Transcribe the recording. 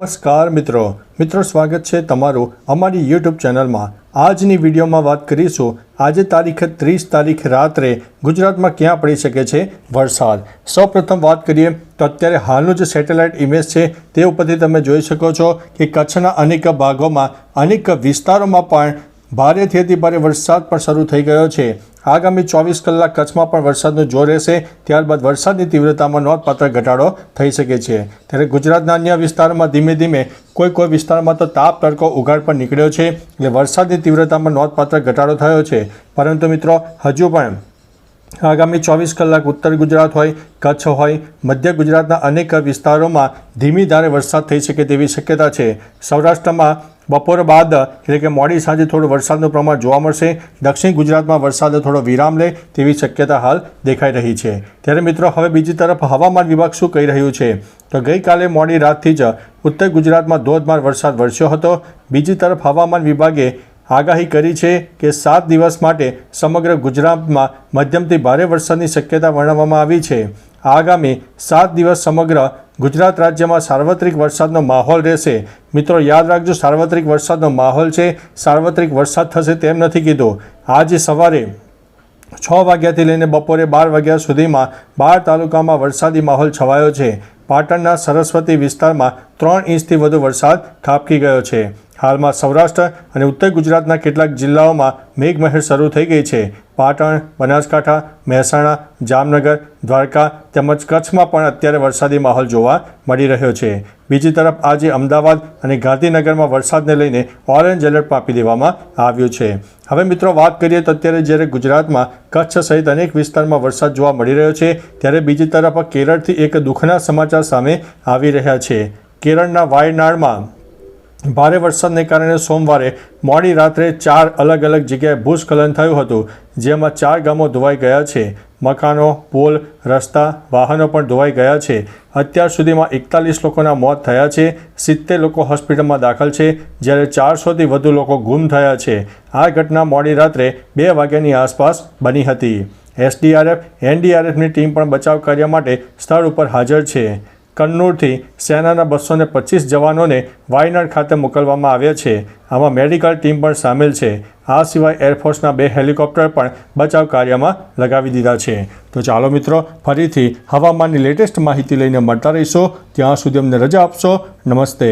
નમસ્કાર મિત્રો. મિત્રો, સ્વાગત છે તમારું અમારી યુટ્યુબ ચેનલમાં. આજની વિડીયોમાં વાત કરીશું. આજે તારીખ ત્રીસ તારીખ રાત્રે ગુજરાતમાં ક્યાં પડી શકે છે? વરસાદ. સૌપ્રથમ વાત કરીએ તો અત્યારે હાલનું જે સેટેલાઇટ ઇમેજ છે તે ઉપરથી તમે જોઈ શકો છો કે કચ્છના અનેક ભાગોમાં, અનેક વિસ્તારોમાં પણ ભારેથી અતિ વરસાદ પણ શરૂ થઈ ગયો છે. આગામી ચોવીસ કલાક કચ્છમાં પણ વરસાદનું જોર રહેશે. ત્યારબાદ વરસાદની તીવ્રતામાં નોંધપાત્ર ઘટાડો થઈ શકે છે. ત્યારે ગુજરાતના અન્ય વિસ્તારોમાં ધીમે ધીમે કોઈ કોઈ વિસ્તારમાં તો તાપ, તડકો, ઉઘાડ પણ નીકળ્યો છે. એટલે વરસાદની તીવ્રતામાં નોંધપાત્ર ઘટાડો થયો છે. પરંતુ મિત્રો, હજુ પણ આગામી ચોવીસ કલાક ઉત્તર ગુજરાત હોય, કચ્છ હોય, મધ્ય ગુજરાતના અનેક વિસ્તારોમાં ધીમી ધારે વરસાદ થઈ શકે તેવી શક્યતા છે. સૌરાષ્ટ્રમાં બપોર બાદ એટલે કે મોડી સાંજે થોડું વરસાદનું પ્રમાણ જોવા મળશે. દક્ષિણ ગુજરાતમાં વરસાદ થોડો વિરામ લે તેવી શક્યતા હાલ દેખાઈ રહી છે. ત્યારે મિત્રો, હવે બીજી તરફ હવામાન વિભાગ શું કહી રહ્યું છે? તો ગઈકાલે મોડી રાતથી જ ઉત્તર ગુજરાતમાં ધોધમાર વરસાદ વરસ્યો હતો. બીજી તરફ હવામાન વિભાગે આગાહી કરી છે કે સાત દિવસ માટે સમગ્ર ગુજરાતમાં મધ્યમથી ભારે વરસાદની શક્યતા વર્ણવવામાં આવી છે. આગામી સાત દિવસ સમગ્ર ગુજરાત રાજ્યમાં સાર્વત્રિક વરસાદનો માહોલ રહેશે. મિત્રો, યાદ રાખજો, સાર્વત્રિક વરસાદનો માહોલ છે. સાર્વત્રિક વરસાદ થશે તેમ નથી કીધું. આજે સવારે છ વાગ્યાથી લઈને બપોરે બાર વાગ્યા સુધીમાં બાર તાલુકામાં વરસાદી માહોલ છવાયો છે. પાટણના સરસ્વતી વિસ્તારમાં ત્રણ ઇંચથી વધુ વરસાદ ખાબકી ગયો છે. હાલમાં સૌરાષ્ટ્ર અને ઉત્તર ગુજરાતના કેટલાક જિલ્લાઓમાં મેઘમહેર શરૂ થઈ ગઈ છે. પાટણ, બનાસકાંઠા, મહેસાણા, જામનગર, દ્વારકા તેમજ કચ્છમાં પણ અત્યારે વરસાદી માહોલ જોવા મળી રહ્યો છે. બીજી તરફ આજે અમદાવાદ અને ગાંધીનગરમાં વરસાદને લઈને ઓરેન્જ એલર્ટ આપી દેવામાં આવ્યું છે. હવે મિત્રો વાત કરીએ તો અત્યારે જ્યારે ગુજરાતમાં કચ્છ સહિત અનેક વિસ્તારમાં વરસાદ જોવા મળી રહ્યો છે, ત્યારે બીજી તરફ કેરળથી એક દુઃખના સમાચાર સામે આવી રહ્યા છે. કેરળના વાયનાડમાં ભારે વરસાદને કારણે સોમવારે મોડી રાત્રે ચાર અલગ અલગ જગ્યાએ ભૂસ્ખલન થયું હતું, જેમાં ચાર ગામો ધોવાઈ ગયા છે. મકાનો, પુલ, રસ્તા, વાહનો પણ ધોવાઈ ગયા છે. અત્યાર સુધીમાં એકતાલીસ લોકોના મોત થયા છે. સિત્તેર લોકો હોસ્પિટલમાં દાખલ છે. જ્યારે ચારસોથી વધુ લોકો ગુમ થયા છે. આ ઘટના મોડી રાત્રે બે વાગ્યાની આસપાસ બની હતી. એસડીઆરએફ, એનડીઆરએફની ટીમ પણ બચાવ કાર્ય માટે સ્થળ ઉપર હાજર છે. કન્નૂરથી સેનાના બસો ને પચીસ જવાનોને વાયનાડ ખાતે મોકલવામાં આવ્યા છે. આમાં મેડિકલ ટીમ પણ સામેલ છે. આ સિવાય એરફોર્સના બે હેલિકોપ્ટર પણ બચાવ કાર્યમાં લગાવી દીધા છે. તો ચાલો મિત્રો, ફરીથી હવામાનની લેટેસ્ટ માહિતી લઈને મળતા રહીશો. ત્યાં સુધી અમને રજા આપશો. નમસ્તે.